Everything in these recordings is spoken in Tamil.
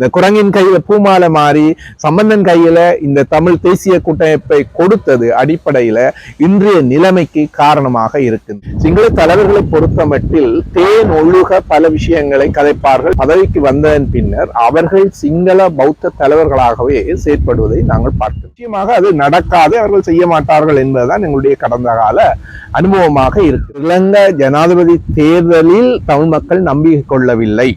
இந்த குரங்கின் கையில பூமாலை மாறி சம்பந்தன் கையில இந்த தமிழ் தேசிய கூட்டமைப்பை கொடுத்தது அடிப்படையில இன்றைய நிலைமைக்கு காரணமாக இருக்கு சிங்கள தலைவர்களை பொறுத்தமட்டில் தேன் ஒழுக பல விஷயங்களை கதைப்பார்கள். பதவிக்கு வந்ததன் பின்னர் அவர்கள் சிங்கள பௌத்த தலைவர்களாகவே செயற்படுவதை நாங்கள் பார்க்கிறோம் நிச்சயமாக அது நடக்காது அவர்கள் செய்ய மாட்டார்கள் என்பதுதான் எங்களுடைய கடந்த கால அனுபவமாக இருக்கு. இலங்கை ஜனாதிபதி தேர்தலில் தமிழ் மக்கள் நம்பிக்கை கொள்ளவில்லை.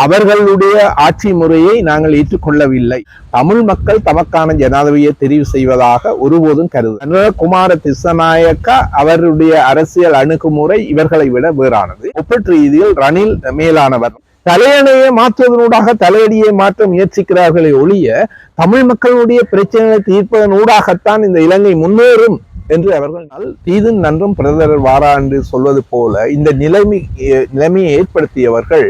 அவர்களுடைய ஆட்சி முறையை நாங்கள் ஏற்றுக்கொள்ளவில்லை. தமிழ் மக்கள் தமக்கான ஜனாதிபதியை தெரிவு செய்வதாக ஒருபோதும் கருது. குமார திசநாயக்கா அவருடைய அரசியல் அணுகுமுறை இவர்களை விட வேறானது. ஒப்பீட்டு ரீதியில் ரணில் மேலானவர். தலையணையை மாற்றுவதனூடாக தலையடியை மாற்ற முயற்சிக்கிறார்களே ஒழிய தமிழ் மக்களுடைய பிரச்சனைகளை தீர்ப்பதன் ஊடாகத்தான் இந்த இலங்கை முன்னேறும் என்று அவர்கள் தீதும் நன்றும் பிரதர் வாரா என்று சொல்வது போல இந்த நிலைமை நிலைமையை ஏற்படுத்தியவர்கள்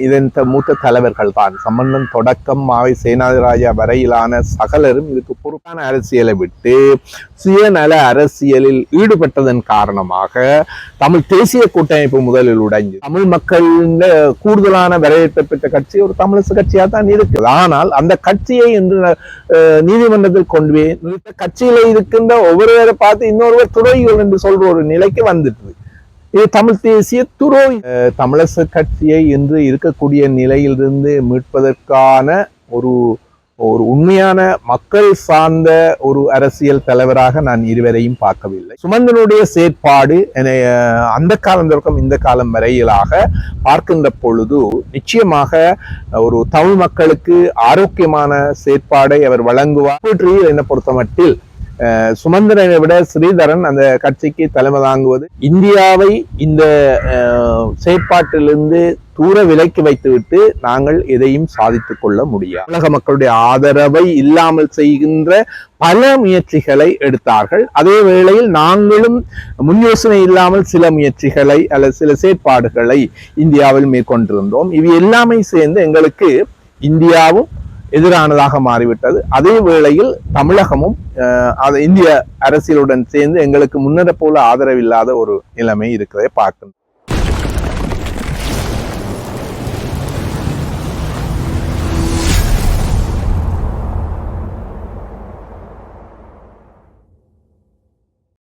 இதன் த- மூத்த தலைவர்கள் தான். சம்பந்தன் தொடக்கம் மாவை சேனாதிராஜா வரையிலான சகலரும் இதுக்கு பொறுப்பான அரசியலை விட்டு சுயநல அரசியலில் ஈடுபட்டதன் காரணமாக தமிழ் தேசிய கூட்டமைப்பு முதலில் உடைஞ்சு தமிழ் மக்கள் கூடுதலான வரவேற்பை பெற்ற கட்சி ஒரு தமிழரசு கட்சியா தான் இருக்குது. ஆனால் அந்த கட்சியை இன்று நீதிமன்றத்தில் கொண்டு போய் கட்சியில இருக்கின்ற ஒவ்வொருவரை பார்த்து இன்னொருவர் துறைகள் என்று சொல்ற ஒரு நிலைக்கு வந்துட்டு இது தமிழ் தேசிய துரோகி. தமிழச தமிழரசு கட்சியை இன்று இருக்கக்கூடிய நிலையிலிருந்து மீட்பதற்கான ஒரு ஒரு உண்மையான மக்கள் சார்ந்த ஒரு அரசியல் தலைவராக நான் இருவரையும் பார்க்கவில்லை. சுமந்தனுடைய செயற்பாடு என்னை, அந்த காலம் தொடக்கம் இந்த காலம் வரையிலாக பார்க்கின்ற பொழுது நிச்சயமாக ஒரு தமிழ் மக்களுக்கு ஆரோக்கியமான செயற்பாடை அவர் வழங்குவார். என்னை பொறுத்த மட்டில் சுமந்திரனை விட ஸ்ரீதரன் அந்த கட்சிக்கு தலைமை தாங்குவது. இந்தியாவை இந்த செயற்பாட்டிலிருந்து தூர விலக்கி வைத்துவிட்டு நாங்கள் எதையும் சாதித்துக் கொள்ள முடியாது. உலக மக்களுடைய ஆதரவை இல்லாமல் செய்கின்ற பல முயற்சிகளை எடுத்தார்கள். அதே வேளையில் நாங்களும் முன் யோசனை இல்லாமல் சில முயற்சிகளை அல்லது சில செயற்பாடுகளை இந்தியாவில் மேற்கொண்டிருந்தோம். இவை எல்லாமே சேர்ந்து எங்களுக்கு இந்தியாவும் எதிரானதாக மாறிவிட்டது. அதே வேளையில் தமிழகமும் அது இந்திய அரசியலுடன் சேர்ந்து எங்களுக்கு முன்னரை போல ஆதரவில்லாத ஒரு நிலைமை இருக்கிறதை பார்க்கணும்